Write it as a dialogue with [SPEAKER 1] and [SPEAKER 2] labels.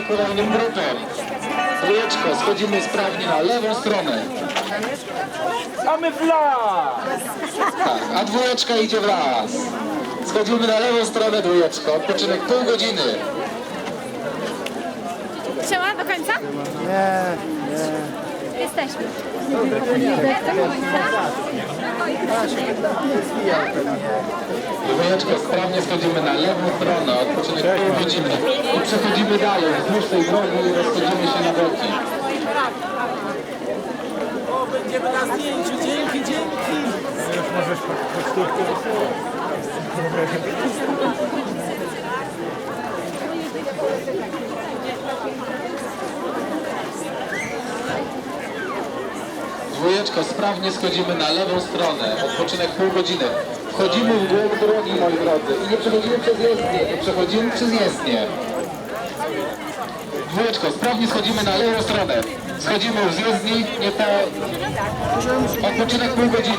[SPEAKER 1] Wszyscy kolejnym grupem. Dwójeczko, schodzimy sprawnie na lewą stronę.
[SPEAKER 2] A my w las!
[SPEAKER 1] Tak, a dwójeczka idzie w las. Schodzimy na lewą stronę dwójeczko. Odpoczynek pół godziny.
[SPEAKER 3] Siema, do końca?
[SPEAKER 4] Nie,
[SPEAKER 3] Jesteśmy.
[SPEAKER 1] Dwójeczko, sprawnie schodzimy na lewą stronę. Odpoczynek pół godziny. I przechodzimy dalej. Wzdłuż tej drogi i rozchodzimy się na boki.
[SPEAKER 2] O, będziemy na zdjęciu, dzięki, dzięki! Już możesz
[SPEAKER 1] Dwójeczko, sprawnie schodzimy na lewą stronę. Odpoczynek pół godziny. Wchodzimy w głąb drogi, moi drodzy. I nie przechodzimy przez jezdnię. Nie przechodzimy przez jezdnię. Dwójeczko, sprawnie schodzimy na lewą stronę. Schodzimy z jezdni, nie po... Odpoczynek pół godziny.